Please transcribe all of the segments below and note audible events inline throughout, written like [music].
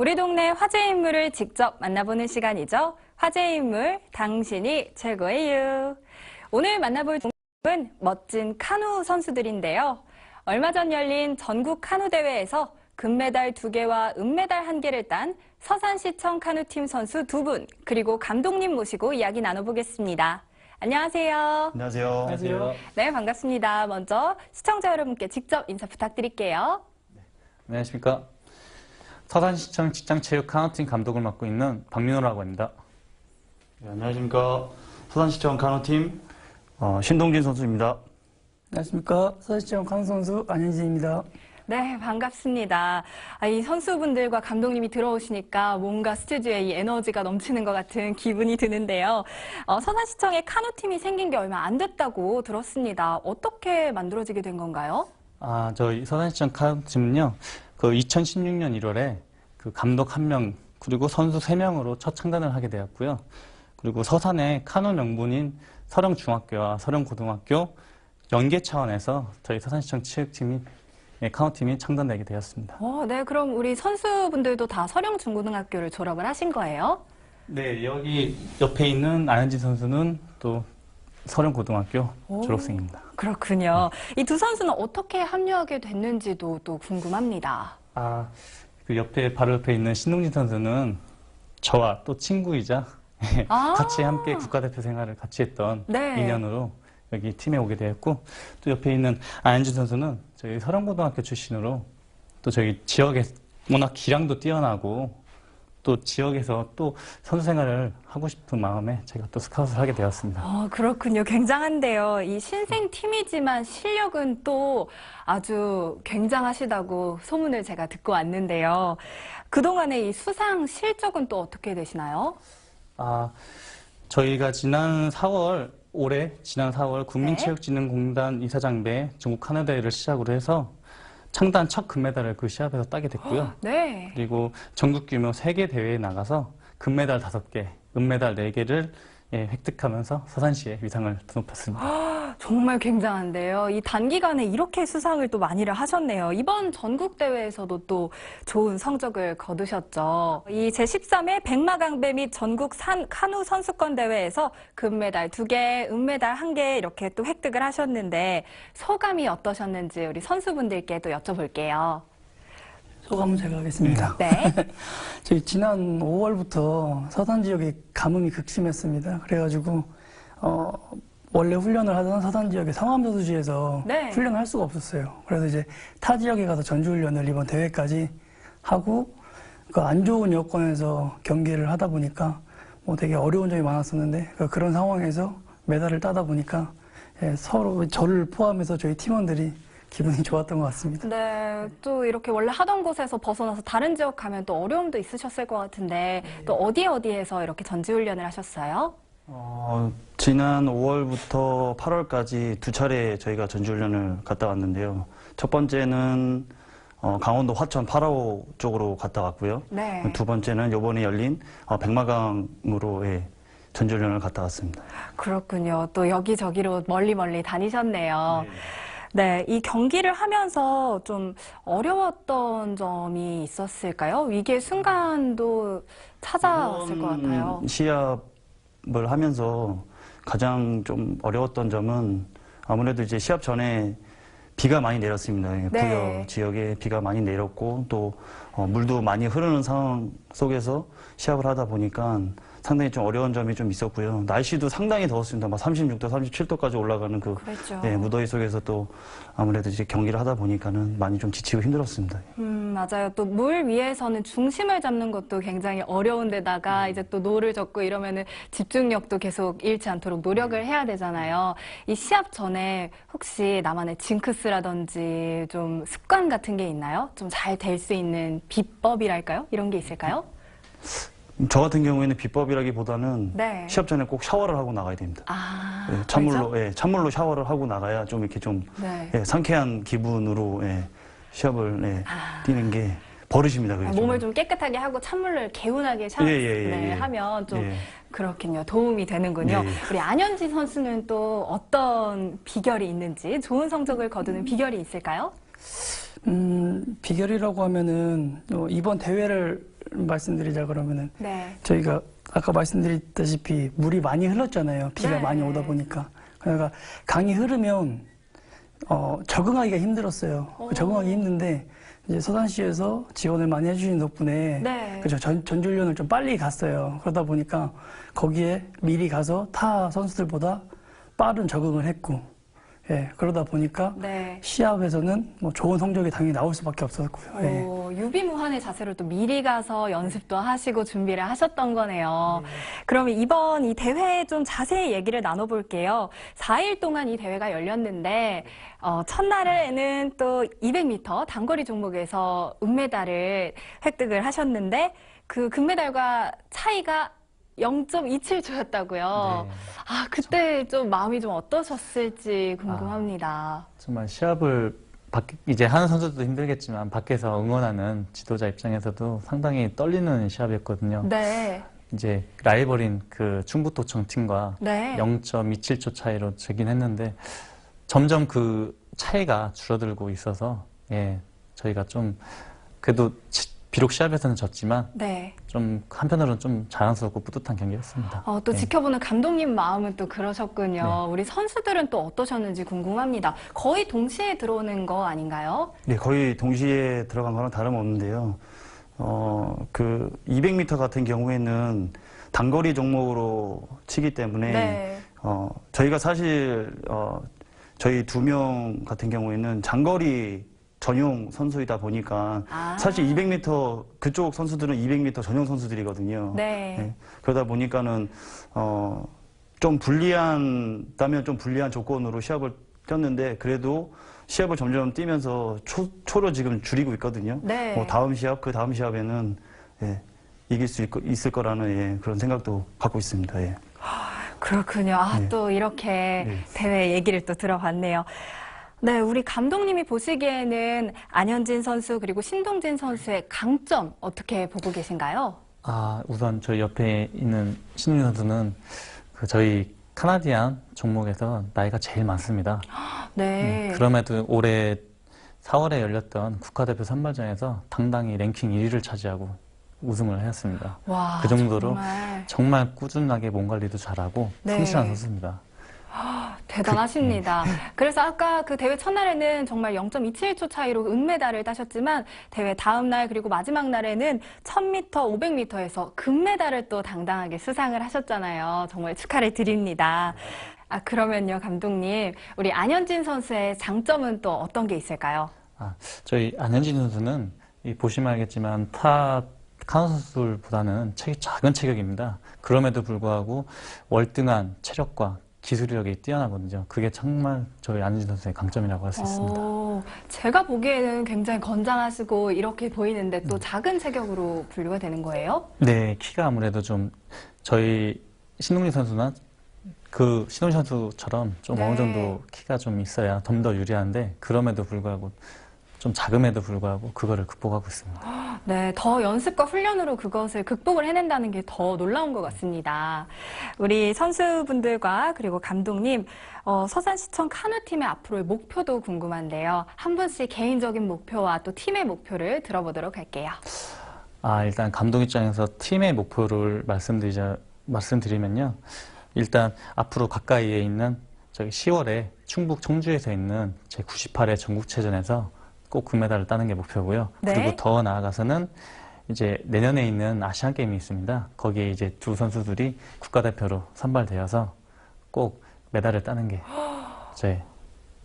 우리 동네 화제 인물을 직접 만나보는 시간이죠. 화제 인물, 당신이 최고예요. 오늘 만나볼 종목은 멋진 카누 선수들인데요. 얼마 전 열린 전국 카누 대회에서 금메달 2개와 은메달 1개를 딴 서산시청 카누팀 선수 2분, 그리고 감독님 모시고 이야기 나눠보겠습니다. 안녕하세요. 안녕하세요. 안녕하세요. 네, 반갑습니다. 먼저 시청자 여러분께 직접 인사 부탁드릴게요. 안녕하십니까. 서산시청 직장체육 카운팅 감독을 맡고 있는 박민호라고 합니다. 네, 안녕하십니까. 서산시청 카누팀 어, 신동진 선수입니다. 안녕하십니까. 서울시청 강 선수 안현진입니다. 네, 반갑습니다. 아, 이 선수분들과 감독님이 들어오시니까 뭔가 스튜디오에 이 에너지가 넘치는 것 같은 기분이 드는데요. 어, 서산시청에 카누팀이 생긴 게 얼마 안 됐다고 들었습니다. 어떻게 만들어지게 된 건가요? 아, 저희 서산시청 카운팅은요, 그 2016년 1월에 그 감독 한 명, 그리고 선수 3명으로 첫 창단을 하게 되었고요. 그리고 서산의 카누 명분인 서령중학교와 서령고등학교 연계 차원에서 저희 서산시청 체육팀이 예, 카운팀이 창단되게 되었습니다. 어, 네, 그럼 우리 선수분들도 다 서령중고등학교를 졸업을 하신 거예요? 네, 여기 옆에 있는 안현진 선수는 또 서령고등학교 오. 졸업생입니다. 그렇군요. 이두 선수는 어떻게 합류하게 됐는지도 또 궁금합니다. 아, 그 옆에 바로 옆에 있는 신동진 선수는 저와 또 친구이자 [laughs] 아. 같이 함께 국가대표 생활을 같이 했던 네. 인연으로 여기 팀에 오게 되었고 또 옆에 있는 안현준 선수는 저희 서령고등학교 출신으로 또 저희 지역에 워낙 기량도 뛰어나고 또 지역에서 또 선수 생활을 하고 싶은 마음에 제가 또 스카웃을 하게 되었습니다. 어, 그렇군요. 굉장한데요. 이 신생 팀이지만 실력은 또 아주 굉장하시다고 소문을 제가 듣고 왔는데요. 그동안의 이 수상 실적은 또 어떻게 되시나요? 아, 저희가 지난 4월, 올해 지난 4월 국민체육진흥공단 이사장배 중국 카나다를 시작으로 해서 창단 첫 금메달을 그 시합에서 따게 됐고요. [gasps] 네. 그리고 전국 규모 세계 대회에 나가서 금메달 5개, 은메달 4개를 예, 획득하면서 서산시에 위상을 드높였습니다. [gasps] [gasps] 정말 굉장한데요. 이 단기간에 이렇게 수상을 또 많이를 하셨네요. 이번 전국 대회에서도 또 좋은 성적을 거두셨죠. 이 제13회 백마강배 및 전국 산 카누 선수권 대회에서 금메달 2개, 은메달 1개 이렇게 또 획득을 하셨는데 소감이 어떠셨는지 우리 선수분들께 또 여쭤볼게요. 소감은 제가 하겠습니다. 네. [laughs] 저희 지난 5월부터 서산 지역에 가뭄이 극심했습니다. 그래가지고 어, 원래 훈련을 하던 서산 지역의 성암저수지에서 네. 훈련을 할 수가 없었어요. 그래서 이제 타 지역에 가서 전주 훈련을 이번 대회까지 하고 그 안 좋은 여건에서 경기를 하다 보니까 뭐 되게 어려운 점이 많았었는데 그 그런 상황에서 메달을 따다 보니까 예, 서로 저를 포함해서 저희 팀원들이 기분이 좋았던 것 같습니다. 네, 또 이렇게 원래 하던 곳에서 벗어나서 다른 지역 가면 또 어려움도 있으셨을 것 같은데 또 어디 어디에서 이렇게 전지훈련을 하셨어요? 어, 지난 5월부터 8월까지 두 차례 저희가 전지훈련을 갔다 왔는데요. 첫 번째는 어, 강원도 화천 파라오 쪽으로 갔다 왔고요. 네. 두 번째는 이번에 열린 어, 백마강으로 예, 전지훈련을 갔다 왔습니다. 그렇군요. 또 여기저기로 멀리 멀리 다니셨네요. 네, 이 경기를 하면서 좀 어려웠던 점이 있었을까요? 위기의 순간도 찾아왔을 것 같아요. 시합 을 하면서 가장 좀 어려웠던 점은 아무래도 이제 시합 전에 비가 많이 내렸습니다. 네. 부여 지역에 비가 많이 내렸고 또 어, 물도 많이 흐르는 상황 속에서 시합을 하다 보니까 상당히 좀 어려운 점이 좀 있었고요. 날씨도 상당히 더웠습니다. 막 36도, 37도까지 올라가는 그 그랬죠. 네, 무더위 속에서 또 아무래도 이제 경기를 하다 보니까는 많이 좀 지치고 힘들었습니다. 음, 맞아요. 또 물 위에서는 중심을 잡는 것도 굉장히 어려운 데다가 이제 또 노를 젓고 이러면은 집중력도 계속 잃지 않도록 노력을 해야 되잖아요. 이 시합 전에 혹시 나만의 징크스라든지 좀 습관 같은 게 있나요? 좀 잘 될 수 있는 비법이랄까요? 이런 게 있을까요? 저 같은 경우에는 비법이라기보다는 네. 시합 전에 꼭 샤워를 하고 나가야 됩니다. 아, 예? 찬물로, 예, 찬물로 샤워를 하고 나가야 좀 이렇게 좀 네. 예, 상쾌한 기분으로 예, 시합을 예, 아. 뛰는 게 버릇입니다. 그게 몸을 좀 깨끗하게 하고 찬물을 개운하게 샤워 예, 예, 예, 네, 예. 하면 좀 예. 그렇군요. 도움이 되는군요. 예, 예. 우리 안현지 선수는 또 어떤 비결이 있는지 좋은 성적을 거두는 비결이 있을까요? 음, 비결이라고 하면은 어, 이번 대회를 말씀드리자 그러면은 네. 저희가 아까 말씀드렸다시피 물이 많이 흘렀잖아요. 비가 네. 많이 오다 보니까. 그러니까 강이 흐르면 어, 적응하기가 힘들었어요. 오. 적응하기 힘든데 이제 서산시에서 지원을 많이 해주신 덕분에 네. 그죠 전, 전주훈련을 좀 빨리 갔어요. 그러다 보니까 거기에 미리 가서 타 선수들보다 빠른 적응을 했고, 예 그러다 보니까 네. 시합에서는 뭐 좋은 성적이 당연히 나올 수밖에 없었고요. 예. 오, 유비무환의 자세로 또 미리 가서 연습도 하시고 준비를 하셨던 거네요. 그러면 이번 이 대회 좀 자세히 얘기를 나눠볼게요. 4일 동안 이 대회가 열렸는데, 어, 첫날에는 또 200m 단거리 종목에서 은메달을 획득을 하셨는데, 그 금메달과 차이가 0.27초였다고요. 네. 아, 그때 좀 마음이 좀 어떠셨을지 궁금합니다. 정말 시합을 밖- 이제 하는 선수도 힘들겠지만 밖에서 응원하는 지도자 입장에서도 상당히 떨리는 시합이었거든요. 네. 이제 라이벌인 그 충북도청 팀과 네. 0.27초 차이로 지긴 했는데 점점 그 차이가 줄어들고 있어서 예 저희가 좀 그래도 치- 비록 시합에서는 졌지만 네. 좀 한편으로는 좀 자랑스럽고 뿌듯한 경기였습니다. 어, 또 네. 지켜보는 감독님 마음은 또 그러셨군요. 네. 우리 선수들은 또 어떠셨는지 궁금합니다. 거의 동시에 들어오는 거 아닌가요? 네, 거의 동시에 들어간 거랑 다름없는데요. 어, 그 200m 같은 경우에는 단거리 종목으로 치기 때문에 네. 어, 저희가 사실 어, 저희 두 명 같은 경우에는 장거리 전용 선수이다 보니까 아. 사실 200m 그쪽 선수들은 200m 전용 선수들이거든요. 네. 네. 그러다 보니까는 어, 좀 불리한다면 좀 불리한 조건으로 시합을 뛰었는데 그래도 시합을 점점 뛰면서 초, 초로 지금 줄이고 있거든요. 네. 뭐 다음 시합 그 다음 시합에는 예, 이길 수 있, 있을 거라는 예, 그런 생각도 갖고 있습니다. 예. 그렇군요. 아, 네. 또 이렇게 네. 대회 얘기를 또 들어봤네요. 네, 우리 감독님이 보시기에는 안현진 선수 그리고 신동진 선수의 강점 어떻게 보고 계신가요? 아 우선 저희 옆에 있는 신웅 선수는 그 저희 카나디안 종목에서 나이가 제일 많습니다. [gasps] 네. 음, 그럼에도 올해 4월에 열렸던 국가대표 선발전에서 당당히 랭킹 1위를 차지하고 우승을 했습니다. 와, 그 정도로 정말 정말 꾸준하게 몸 관리도 잘하고 네. 성실한 선수입니다. 대단하십니다. 네. 그래서 아까 그 대회 첫날에는 정말 0.27초 차이로 은메달을 따셨지만 대회 다음 날 그리고 마지막 날에는 1000m, 500m에서 금메달을 또 당당하게 수상을 하셨잖아요. 정말 축하를 드립니다. 아, 그러면요, 감독님. 우리 안현진 선수의 장점은 또 어떤 게 있을까요? 아, 저희 안현진 선수는 이 보시면 알겠지만 타 카노 선수들보다는 체격, 작은 체격입니다. 그럼에도 불구하고 월등한 체력과 기술력이 뛰어나거든요. 그게 정말 저희 안현진 선수의 강점이라고 할 수 있습니다. 오, 제가 보기에는 굉장히 건장하시고 이렇게 보이는데 음. 또 작은 체격으로 분류가 되는 거예요? 네, 키가 아무래도 좀 저희 신동진 선수나 그 신동진 선수처럼 좀 네. 어느 정도 키가 좀 있어야 좀 더 유리한데 그럼에도 불구하고 좀 작음에도 불구하고 그거를 극복하고 있습니다. 네, 더 연습과 훈련으로 그것을 극복을 해낸다는 게 더 놀라운 것 같습니다. 우리 선수분들과 그리고 감독님, 어, 서산시청 카누팀의 앞으로의 목표도 궁금한데요. 한 분씩 개인적인 목표와 또 팀의 목표를 들어보도록 할게요. 아, 일단 감독 입장에서 팀의 목표를 말씀드리자, 말씀드리면요. 일단 앞으로 가까이에 있는 저기 10월에 충북 청주에서 있는 제 98회 전국체전에서 꼭 금메달을 따는 게 목표고요. 네. 그리고 더 나아가서는 이제 내년에 있는 아시안 게임이 있습니다. 거기에 이제 두 선수들이 국가대표로 선발되어서 꼭 메달을 따는 게 [gasps] 제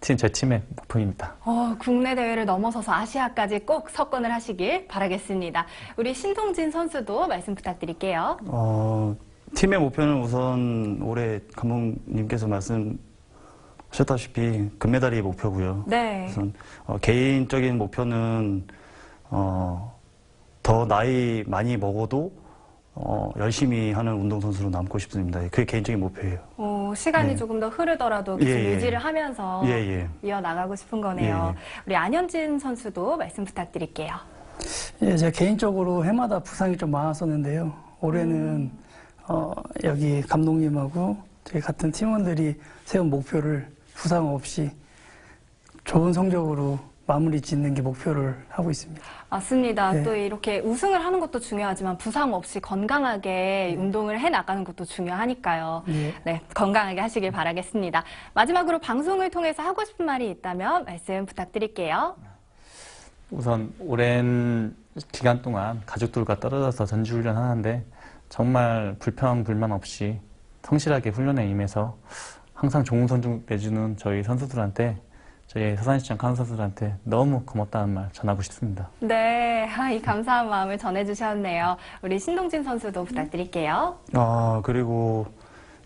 팀, 제 팀의 목표입니다. 어, 국내 대회를 넘어서서 아시아까지 꼭 석권을 하시길 바라겠습니다. 우리 신동진 선수도 말씀 부탁드릴게요. 어, 팀의 목표는 우선 올해 감독님께서 말씀 하셨다시피 금메달이 목표고요. 네. 우선 어, 개인적인 목표는 어, 더 나이 많이 먹어도 어, 열심히 하는 운동선수로 남고 싶습니다. 그게 개인적인 목표예요. 어, 시간이 네. 조금 더 흐르더라도 계속 예, 예. 유지를 하면서 예, 예. 이어나가고 싶은 거네요. 예, 우리 안현진 선수도 말씀 부탁드릴게요. 예, 제가 개인적으로 해마다 부상이 좀 많았었는데요. 올해는 어, 여기 감독님하고 저희 같은 팀원들이 세운 목표를 부상 없이 좋은 성적으로 마무리 짓는 게 목표를 하고 있습니다. 맞습니다. 네. 또 이렇게 우승을 하는 것도 중요하지만 부상 없이 건강하게 운동을 해 나가는 것도 중요하니까요. 예. 네, 건강하게 하시길 바라겠습니다. 마지막으로 방송을 통해서 하고 싶은 말이 있다면 말씀 부탁드릴게요. 우선 오랜 기간 동안 가족들과 떨어져서 전지훈련 하는데 정말 불평 불만 없이 성실하게 훈련에 임해서 항상 좋은 선수 내주는 저희 선수들한테 저희 서산시청 칸 선수들한테 너무 고맙다는 말 전하고 싶습니다. 네, 아, 이 감사한 마음을 전해주셨네요. 우리 신동진 선수도 부탁드릴게요. 아, 그리고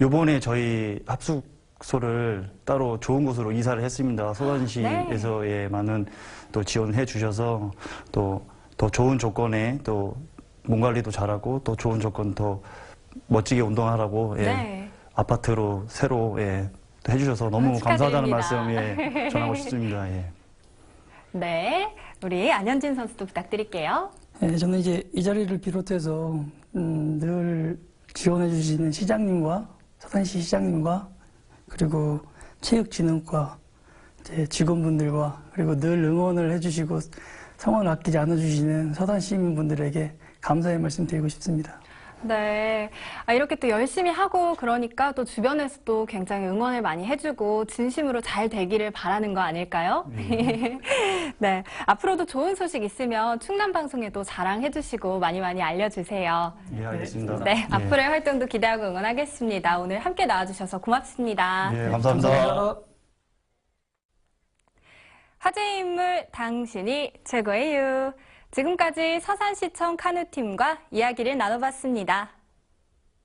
요번에 저희 합숙소를 따로 좋은 곳으로 이사를 했습니다. 소단시에서의 많은 또 지원해 주셔서 또 더 좋은 조건에 또 몸 관리도 잘하고 또 좋은 조건 더 멋지게 운동하라고 예, 네. 아파트로 새로 예, 또 해주셔서 너무 아, 감사하다는. 말씀 예, [laughs] 전하고 싶습니다. 예. 네, 우리 안현진 선수도 부탁드릴게요. 예, 저는 이제 이 자리를 비롯해서 음, 늘 지원해 주시는 시장님과 서산시 시장님과 그리고 체육진흥과 이제 직원분들과 그리고 늘 응원을 해주시고 성원을 아끼지 않아 주시는 서산 시민분들에게 감사의 말씀 드리고 싶습니다. 네. 아, 이렇게 또 열심히 하고 그러니까 또 주변에서 또 굉장히 응원을 많이 해주고 진심으로 잘 되기를 바라는 거 아닐까요? 네. [laughs] 앞으로도 좋은 소식 있으면 충남 방송에도 자랑해 주시고 많이 많이 알려주세요. 예, 알겠습니다. 네. 예. 앞으로의 활동도 기대하고 응원하겠습니다. 오늘 함께 나와주셔서 고맙습니다. 예, 감사합니다. 화제의 인물 당신이 최고예요. 지금까지 서산시청 카누팀과 이야기를 나눠봤습니다.